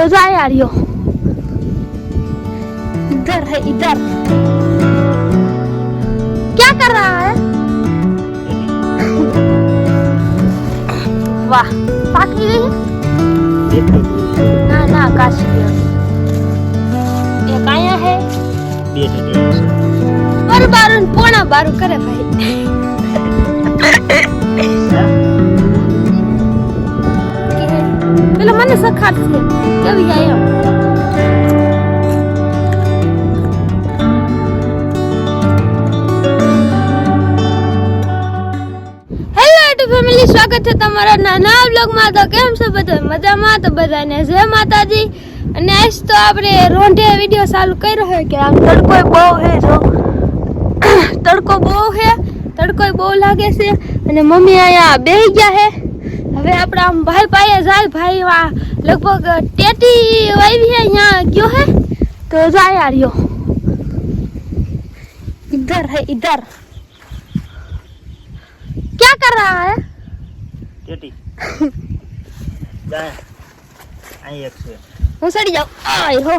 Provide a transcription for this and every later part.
तो जा यार यो। इधर है इधर। क्या कर रहा है? वाह पाकी गई? है ना ना काशी ये काया है पर बारू ने पोना बारू करे भाई। એમ? હેલો યુટ્યુબ ફેમિલી સ્વાગત છે તમારા નાના બ્લોગમાં તો કેમ છે બધા? મજામાં? તો બધાને જય માતાજી. અને આજ તો આપણે રોંઢે વીડિયો ચાલુ કર્યો છે કે આમ તડકો બહુ હે જો. તડકો બહુ હે તડકો બહુ લાગે છે. અને મમ્મી અહીંયા બેહી ગયા હે હવે આપણે આમ ભાઈ પાસે જાય ભાઈ આ લગભગ ટેટી વાવી હે અહીંયા ગયો હે તો જાય યાર યો इधर है इधर क्या कर रहा है કેટી જાય અહીં એક છે હું સડી જાઉં આય હો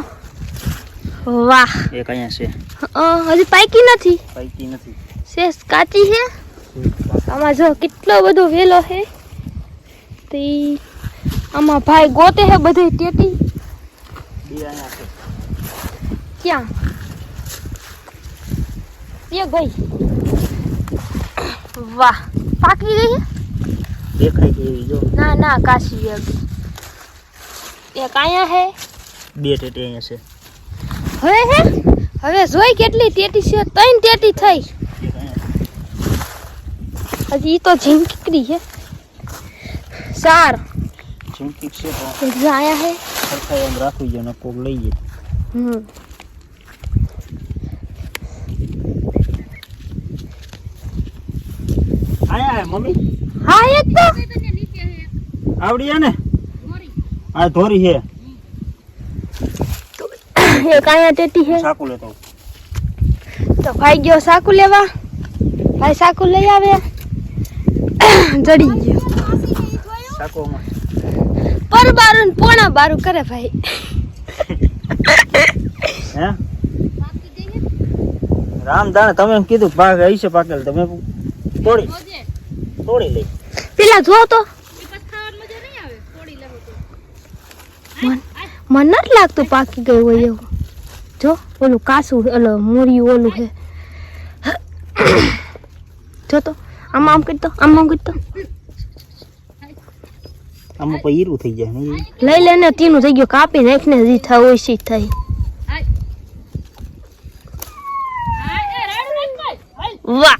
વાહ એક અહીંયા છે અ, હજી પાકી નથી પૈકી નથી શેષ કાચી છે આમાં જો કેટલો બધો વેલો છે તો આમાં ભાઈ ગોતે હે બધે ટેટી ક્યાં? એ ગઈ. વાહ. પાકી ગઈ દેખાય છે એવી જો. ના ના કાશી એક અહીંયા હે. બે ટેટી અહીંયા છે. હવે હે? હવે જોઈ કેટલી ટેટી છે. ત્રણ ટેટી થઈ. હજી તો ઝીંકરી છે ચાર ઝીંકી છે આયા હે સરખા એમ રાખવી જોઈએ ને કોક લઈ જાય હમ આયા આયા મમ્મી હા એક તો આવડી ને આ ધોરી હે એક આયા ટેટી હે સાકુ લેતો તો ભાઈ ગયો સાકુ લેવા ભાઈ સાકુ લઈ આવે જડી ગયો સાકુમાં પર બારું પોણા બારું કરે ભાઈ. હે? રામ દાણે તમે એમ કીધું પાક આવી છે પાકેલ તમે તોડી તોડી લઈ પેલા જો તો. મન- મને નથી લાગતું પાકી ગયું હોય એવું. જો ઓલું કાસું ઓલો મોરિયું ઓલું છે. જો તો આમ આમ કરી આમ આમ કરી તો આમાં પૈરું થઈ જાય નહીં. લઈ લેને તીનું થઈ ગયું કાપી નાખને જે થાય હોય છે થઈ. વાહ.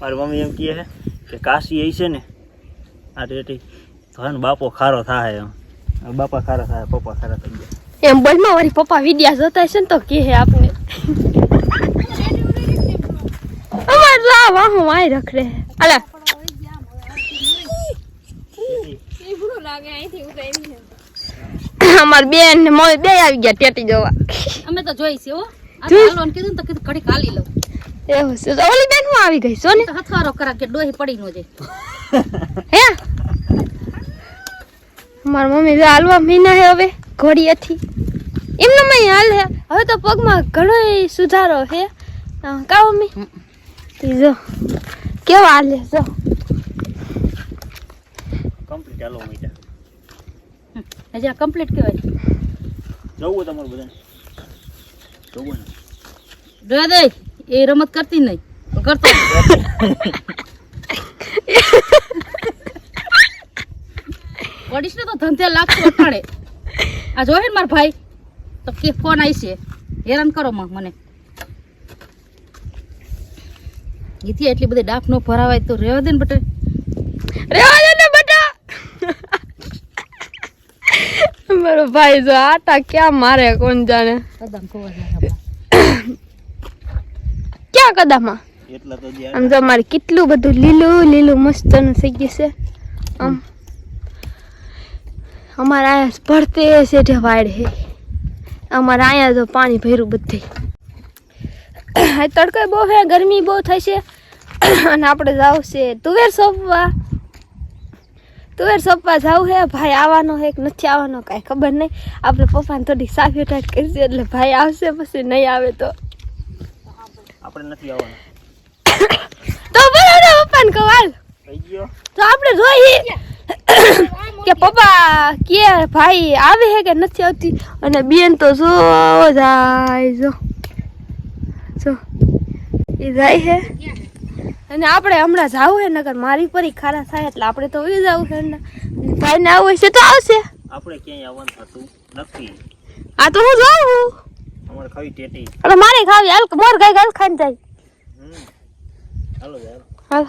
મારી મમ્મી એમ કહે છે કે કાશી એ છે ને આ રેટી તો બાપો ખારો થાય એમ. બાપા ખારા થાય પપ્પા ખારા થઈ ગયા. એમ બોલમાં વળી પપ્પા વિડિયા જોતા છે ને તો કહે આપને અમાર હું વાહ વાય રખડે. અલા. અમાર બેન ને મોય બે આવી ગયા ટેટી જોવા અમે તો જોઈ છે હો. આ હાલો ને કીધું ને તો કીધું કડી કાલી લઉં. એવું છે તો ઓલી બેન હું આવી ગઈ છો ને? તો હથવારો કરા કે ડોહી પડી નો જાય. હે? માર મમ્મી જો હાલવા મીના હે હવે ઘોડી હતી એમનો મય હાલ હે. હવે તો પગમાં ઘણો સુધારો હે. કા મમ્મી. તી જો કેવા હાલે જો કમ્પ્લીટ ચાલો મીઠા હજી આ કમ્પ્લીટ કહેવાય જવું તમારું બધાને. જવું ને. જોયા દે એ રમત કરતી નહીં. પણ કરતો પડીશ ને તો ધંધે લાગતું અટાડે આ જોહે ને માર ભાઈ. તો કે ફોન આવી છે. હેરાન કરો મને. એથી એટલી બધી ડાફ નો ભરાવાય તો રેવા દે ને બટા. રેવા દે ને બટા. મારો ભાઈ જો આટા ક્યાં મારે કોણ જાણે? કદમ ક્યાં કદામાં? એટલા તો જે આમ જો મારે કેટલું બધું લીલું લીલું મસ્ત થઈ ગયું છે. આમ અમારે અહીંયા ભરતે છે વાડ હે અમારે અહીંયા તો પાણી ભર્યું બધે. તડકો બહુ છે ગરમી બહુ થશે. અને આપણે જાવ છે તુવેર સોંપવા. તુવેર સોંપવા જાવ હે? ભાઈ આવવાનો છે કે નથી આવવાનો કાંઈ ખબર નહીં. આપણે પપ્પાને થોડી સાફી ટાઈટ કરશે એટલે ભાઈ આવશે પછી નહીં આવે તો. આપણે નથી આવવાનું. તો બરાબર પપ્પાને કહું હાલ તો આપણે જોઈએ કે પપ્પા કે ભાઈ આવે હે કે નથી આવતી? અને બેન તો જો જાય જો. જો એ જાય હે. અને આપણે હમણાં જાવું હે નગર મારી પર ખારા થાય એટલે આપણે તો એ જવું છે ને ભાઈને આવું હશે તો આવશે. આપણે ક્યાંય આવવાનું થતું નથી. આ તો હું જાઉં અમારે ખાવી ટેટી. અરે મારે ખાવી હાલ મોર ગઈ ગાલ ખાઈને જાય. હાલો હાલો.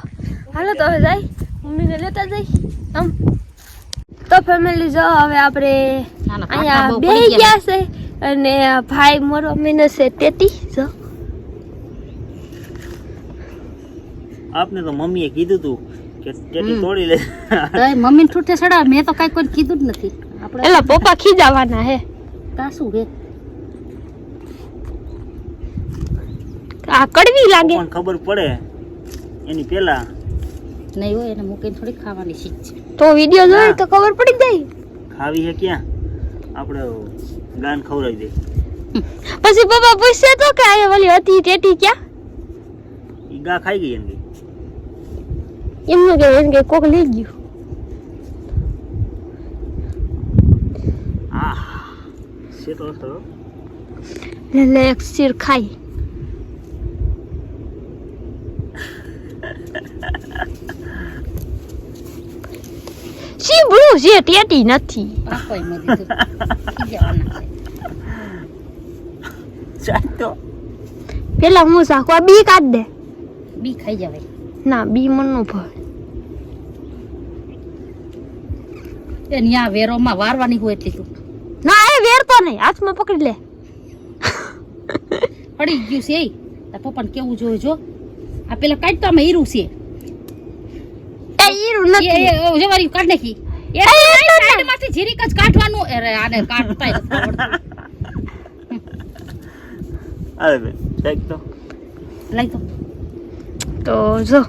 હાલો તો હવે જાય. મમ્મીને લેતા જઈ આમ. તો ફેમિલી જો હવે આપણે ના, ના, અહીંયા બે ગયા. ગયા છે. અને ભાઈ મોરો મમ્મીને છે ટેટી જો. આપને તો મમ્મીએ કીધું તું કે ટેટી તોડી લે. તો મમ્મી ઠૂઠે સડા મેં તો કાઈ કોઈ કીધું જ નથી. આપણે એલા પપ્પા ખીજાવાના હે. કાસું હે? આ કડવી લાગે. પણ ખબર પડે. એની પેલા નહીં હોય એને મૂકીને થોડી ખાવાની શીખ છે. તો વિડિયો જોઈ તો ખબર પડી જાય. ખાવી હે ક્યાં? આપણે ગાન ખવડાવી દે. પછી પપ્પા પૂછશે તો કે આ વાલી હતી ટેટી ક્યાં? ઈ ગા ખાઈ ગઈ એમ કે એમનું કે એમ કે કોક લઈ ગયું લે એક શીર ખાઈ શીબડું છે ટેટી નથી પેલા હું શાકવા બી કાઢ દે બી ખાઈ જવાય ના બી મન નો ભાવે એ ન્યા વેરોમાં વારવાની હોય એટલી તું. ના એ વેરતો નહીં. હાથમાં પકડી લે. પડી ગયું છે એ. પપ્પા પપ્પાને કેવું જોઈએ જો. આ પેલા કાઢતો અમે હીરું છે. એ હીરું નથી. એ ઓ, જવારી કાઢ નાખી. એ એ, એ તો ના. સાઈડમાંથી જીરીક જ કાઢવાનું. અરે આને કાઢતા અરે તો જો.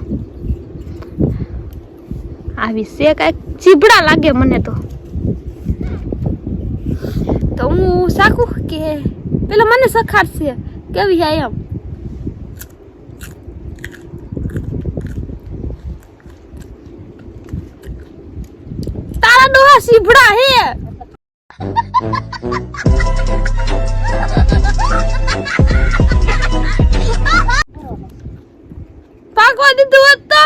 આવી છે, કાંઈક ચીબડા લાગે મને તો. તો હું સાખું કે પેલા મને સખાડશે, કેવી છે એમ? તારા ડોહા સીભડા હે. પાકવા દીધું હોત તો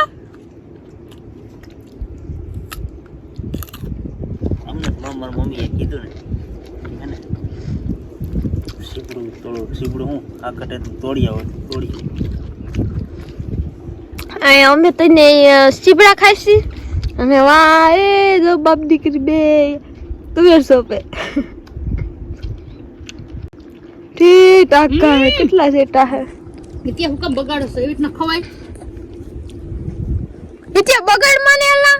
અમને તો મારા મમ્મીએ કીધું ને હે ને સીપડું તોડું સીપડું હું? આ કટે તોડી આવો તોડી. અમે તને સીપડા ખાઈશી અને વાહ એ જો બાપ દીકરી બે. તુવેર સોપે? ઠી ટાકા હે કેટલા સેટા હે. કે હુકમ બગાડો છો એવી રીતના ખવાય? નીચે બગાડ માને એલા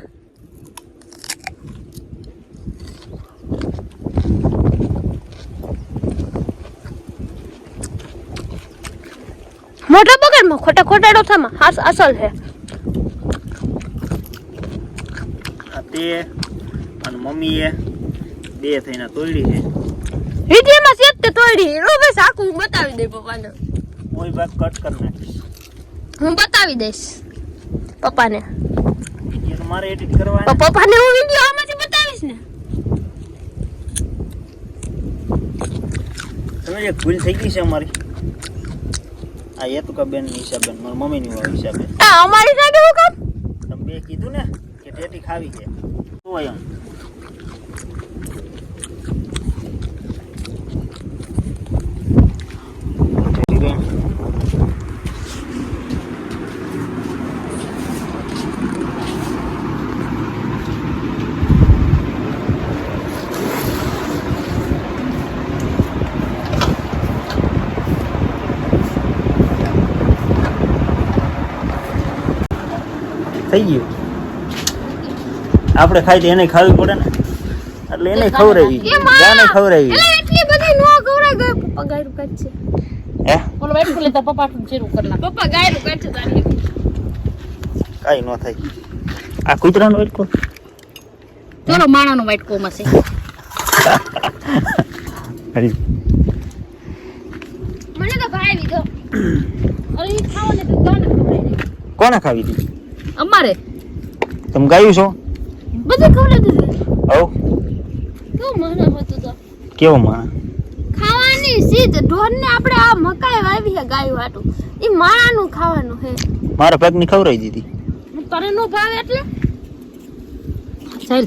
બગડમાં ખોટા ખોટાડો થામાં હાસ અસલ છે આ તે અને મમ્મીએ બે થઈને તોડી છે. વિડીયોમાં સેજ તે તોડી. રો બસ આખું હું બતાવી દે પપ્પાને. કોઈ ભાગ કટ કર નાખીશ. હું બતાવી દઈશ પપ્પાને. એ મારે એડિટ કરવાનો. પપ્પાને હું વીડિયો આમાંથી બતાવીશ ને? તમે જે ભૂલ થઈ ગઈ છે અમારી. આ યતુકા બેનની હિસાબે મારા મમ્મી ની હિસાબે. આ અમારી સાથે હું કામ તમે બે કીધું ને કે ટેટી ખાવી છે. શું એમ ટેટી બેન. થઈ ગયું. આપણે ખાઈ તો એને ખાવી પડે ને. એટલે એને ખવડાવી. જાને ખવડાવી. એટલે એટલી બધી નો ગવરાય ગયો પપ્પા ગાયરું કાચે છે હે? બોલો વાઈટ ફૂલે તો પપ્પા જીરું કરી નાખ. પપ્પા ગાયરું કાચે છે તારી કાંઈ ન થાય. આ કૂતરાનો વાટકો? ચલો માણાનો વાટકોમાં છે. અરે મને તો ભાઈ દીધો. અરે ખાવાને તો કોને ખવડાવી કોને ખાવી હતી અમારે? તમે ગાયું છો? બધું ખવડાવી દીધું. ઓ કેવો મને હતો તો કેવો માણા ખાવાની સીધ ઢોરને આપણે આ મકાઈ વાવી છે ગાયું હાટું. એ માણાનું ખાવાનું હે મારા પગની ખવડાવી દીધી. તને નો ભાવે એટલે? ચાલ.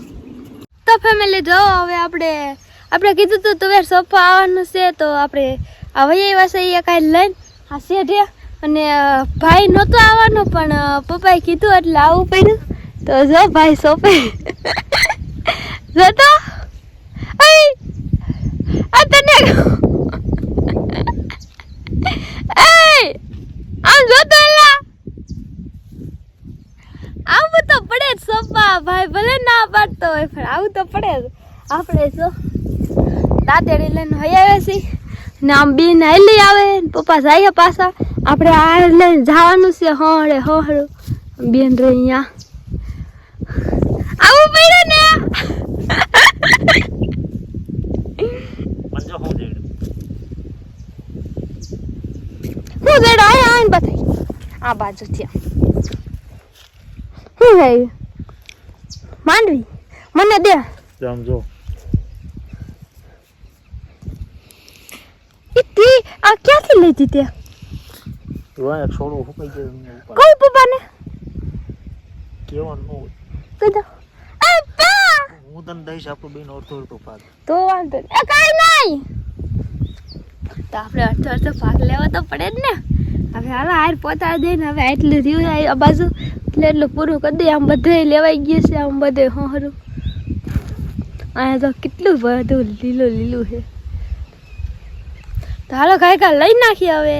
તો ફેમિલી જો હવે આપણે આપણે કીધું તું તુવેર સોફા આવવાનું છે તો આપણે આ વૈયા પાસે એ કાંઈ લઈને. આ શેઠે અને ભાઈ નહોતો આવવાનો, પણ પપ્પાએ કીધું એટલે આવવું પડ્યું. તો જો ભાઈ સોંપે. જતો આ તને આમ જોતો આવું તો પડે જ સોફા ભાઈ ભલે ના પાડતો હોય, પણ આવું તો પડે જ. આપણે જો દાંતેડી લઈને હઈ છીએ. ને આમ બેન હાલી આવે પપ્પા જાય પાછા. આપણે આ લઈને જવાનું છે હોળે હોળું. બેન રે અહીંયા. આવું પડ્યું ને? હું દેડું આયા બતાવી આ બાજુ આમ. શું છે માંડવી? મને દે. આમ જો. ઈ તી આ ક્યાંથી લીધી તે? તું આ ફૂકાઈ ગયું ઉપર. કહું પપ્પાને કેવાનું ન હોય કીધું અપ્પા હું તને દઈશ આપણું બેન અડધો અડધો ભાગ તો વાંધો નહીં કાંઈ નહીં તો આપણે અડધો અડધો ભાગ લેવો તો પડે જ ને હવે હાલો હાર પોતા દઈને હવે એટલું રહ્યું આ બાજુ એટલે એટલું પૂરું કરી દઈએ આમ બધે લેવાઈ ગયું છે આમ બધે હોરું અહીંયા તો કેટલું બધું લીલું લીલું છે તો હાલો કાંઈ કાંઈ લઈ નાખીએ હવે